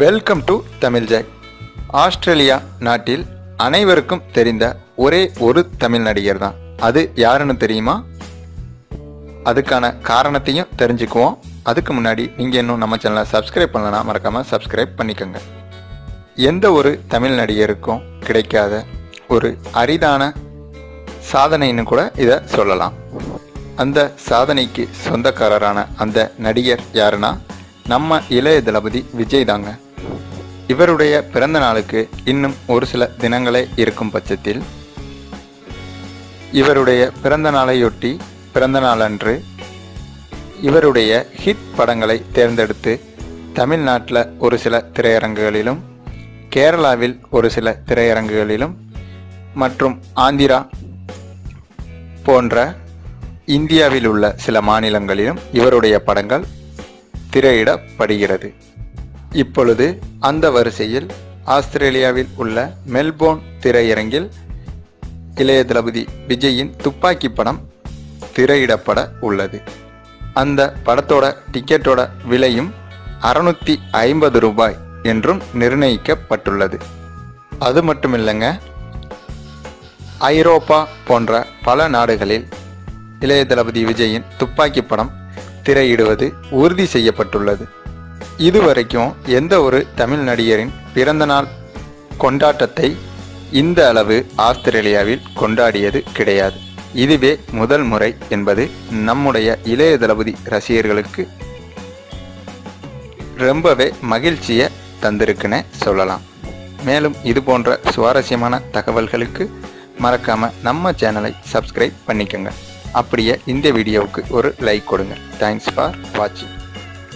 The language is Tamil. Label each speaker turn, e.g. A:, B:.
A: Welcome to Tamil Jack Australia நாட்டில் அனைவருக்கும் தெரிந்த ஒரே ஒரு தமிழ் நடிகர் தான். அது யாருன்னு தெரியுமா? அதுக்கான காரணத்தையும் தெரிஞ்சுக்குவோம். அதுக்கு முன்னாடி நீங்கள் இன்னும் நம்ம சேனலை சப்ஸ்கிரைப் பண்ணலனா மறக்காமல் சப்ஸ்கிரைப் பண்ணிக்கோங்க. எந்த ஒரு தமிழ் நடிகருக்கும் கிடைக்காத ஒரு அரிதான சாதனைன்னு கூட இதை சொல்லலாம். அந்த சாதனைக்கு சொந்தக்காரரான அந்த நடிகர் யாருன்னா நம்ம இளைய தளபதி விஜய் தாங்க. இவருடைய பிறந்த நாளுக்கு இன்னும் ஒரு சில தினங்களே இருக்கும் பட்சத்தில் இவருடைய பிறந்த நாளையொட்டி பிறந்த நாளன்று இவருடைய ஹிட் படங்களை தேர்ந்தெடுத்து தமிழ்நாட்டில் ஒரு சில திரையரங்குகளிலும் கேரளாவில் ஒரு சில திரையரங்குகளிலும் மற்றும் ஆந்திரா போன்ற இந்தியாவில் உள்ள சில மாநிலங்களிலும் இவருடைய படங்கள் திரையிடப்படுகிறது. இப்பொழுது அந்த வரிசையில் ஆஸ்திரேலியாவில் உள்ள மெல்போர்ன் திரையரங்கில் இளைய தளபதி விஜயின் துப்பாக்கி படம் திரையிடப்பட உள்ளது. அந்த படத்தோட டிக்கெட்டோட விலையும் அறுநூத்தி ஐம்பது ரூபாய் என்றும் நிர்ணயிக்கப்பட்டுள்ளது. அது மட்டும் இல்லைங்க ஐரோப்பா போன்ற பல நாடுகளில் இளைய தளபதி விஜயின் துப்பாக்கி படம் திரையிடுவது உறுதி செய்யப்பட்டுள்ளது. இதுவரைக்கும் எந்த ஒரு தமிழ் நடிகரின் பிறந்தநாள் கொண்டாட்டத்தை இந்த அளவு ஆஸ்திரேலியாவில் கொண்டாடியது கிடையாது. இதுவே முதல் முறை என்பது நம்முடைய இளைய தளபதி ரசிகர்களுக்கு ரொம்பவே மகிழ்ச்சியை தந்திருக்குன்னு சொல்லலாம். மேலும் இது போன்ற சுவாரஸ்யமான தகவல்களுக்கு மறக்காம நம்ம சேனலை சப்ஸ்கிரைப் பண்ணிக்கோங்க. அப்படியே இந்த வீடியோவுக்கு ஒரு லைக் கொடுங்க. தேங்க்ஸ் ஃபார் வாட்சிங்